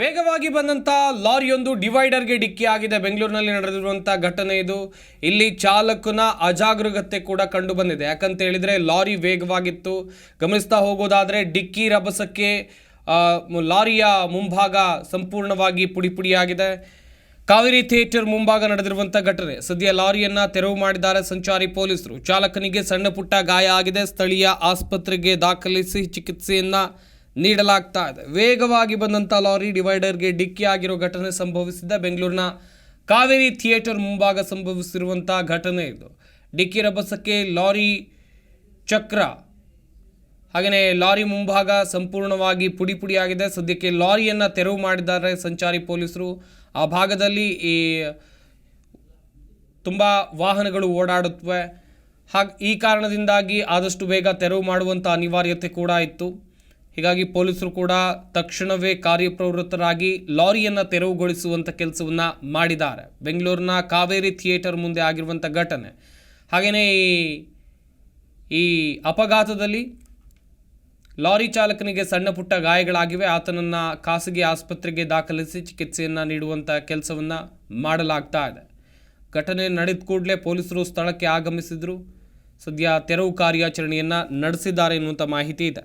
ವೇಗವಾಗಿ ಬಂದಂಥ ಲಾರಿಯೊಂದು ಡಿವೈಡರ್ಗೆ ಡಿಕ್ಕಿ ಆಗಿದೆ. ಬೆಂಗಳೂರಿನಲ್ಲಿ ನಡೆದಿರುವಂಥ ಘಟನೆ ಇದು. ಇಲ್ಲಿ ಚಾಲಕನ ಅಜಾಗರೂಕತೆ ಕೂಡ ಕಂಡು ಬಂದಿದೆ. ಯಾಕಂತ ಹೇಳಿದ್ರೆ ಲಾರಿ ವೇಗವಾಗಿತ್ತು. ಗಮನಿಸ್ತಾ ಹೋಗೋದಾದ್ರೆ ಡಿಕ್ಕಿ ರಭಸಕ್ಕೆ ಲಾರಿಯ ಮುಂಭಾಗ ಸಂಪೂರ್ಣವಾಗಿ ಪುಡಿ ಪುಡಿಯಾಗಿದೆ. ಕಾವೇರಿ ಥಿಯೇಟರ್ ಮುಂಭಾಗ ನಡೆದಿರುವಂಥ ಘಟನೆ. ಸದ್ಯ ಲಾರಿಯನ್ನು ತೆರವು ಮಾಡಿದ್ದಾರೆ ಸಂಚಾರಿ ಪೊಲೀಸರು. ಚಾಲಕನಿಗೆ ಸಣ್ಣ ಪುಟ್ಟ ಗಾಯ ಆಗಿದೆ. ಸ್ಥಳೀಯ ಆಸ್ಪತ್ರೆಗೆ ದಾಖಲಿಸಿ ಚಿಕಿತ್ಸೆಯನ್ನ ನೀಡಲಾಗ್ತಾ ಇದೆ. ವೇಗವಾಗಿ ಬಂದಂಥ ಲಾರಿ ಡಿವೈಡರ್ಗೆ ಡಿಕ್ಕಿ ಆಗಿರೋ ಘಟನೆ ಸಂಭವಿಸಿದ್ದ ಬೆಂಗಳೂರಿನ ಕಾವೇರಿ ಥಿಯೇಟರ್ ಮುಂಭಾಗ ಸಂಭವಿಸಿರುವಂಥ ಘಟನೆ ಇದು. ಡಿಕ್ಕಿ ರಭಸಕ್ಕೆ ಲಾರಿ ಚಕ್ರ ಹಾಗೆಯೇ ಲಾರಿ ಮುಂಭಾಗ ಸಂಪೂರ್ಣವಾಗಿ ಪುಡಿ ಪುಡಿಯಾಗಿದೆ. ಸದ್ಯಕ್ಕೆ ಲಾರಿಯನ್ನು ತೆರವು ಮಾಡಿದ್ದಾರೆ ಸಂಚಾರಿ ಪೊಲೀಸರು. ಆ ಭಾಗದಲ್ಲಿ ಈ ತುಂಬ ವಾಹನಗಳು ಓಡಾಡುತ್ತವೆ. ಹಾಗೆ ಈ ಕಾರಣದಿಂದಾಗಿ ಆದಷ್ಟು ಬೇಗ ತೆರವು ಮಾಡುವಂಥ ಅನಿವಾರ್ಯತೆ ಕೂಡ ಇತ್ತು. ಹೀಗಾಗಿ ಪೊಲೀಸರು ಕೂಡ ತಕ್ಷಣವೇ ಕಾರ್ಯಪ್ರವೃತ್ತರಾಗಿ ಲಾರಿಯನ್ನು ತೆರವುಗೊಳಿಸುವಂಥ ಕೆಲಸವನ್ನು ಮಾಡಿದ್ದಾರೆ. ಬೆಂಗಳೂರಿನ ಕಾವೇರಿ ಥಿಯೇಟರ್ ಮುಂದೆ ಆಗಿರುವಂಥ ಘಟನೆ. ಹಾಗೆಯೇ ಈ ಈ ಅಪಘಾತದಲ್ಲಿ ಲಾರಿ ಚಾಲಕನಿಗೆ ಸಣ್ಣ ಪುಟ್ಟ ಗಾಯಗಳಾಗಿವೆ. ಆತನನ್ನು ಖಾಸಗಿ ಆಸ್ಪತ್ರೆಗೆ ದಾಖಲಿಸಿ ಚಿಕಿತ್ಸೆಯನ್ನು ನೀಡುವಂಥ ಕೆಲಸವನ್ನು ಮಾಡಲಾಗ್ತಾ ಇದೆ. ಘಟನೆ ನಡೆದ ಕೂಡಲೇ ಪೊಲೀಸರು ಸ್ಥಳಕ್ಕೆ ಆಗಮಿಸಿದರು. ಸದ್ಯ ತೆರವು ಕಾರ್ಯಾಚರಣೆಯನ್ನು ನಡೆಸಿದ್ದಾರೆ ಎನ್ನುವಂಥ ಮಾಹಿತಿ ಇದೆ.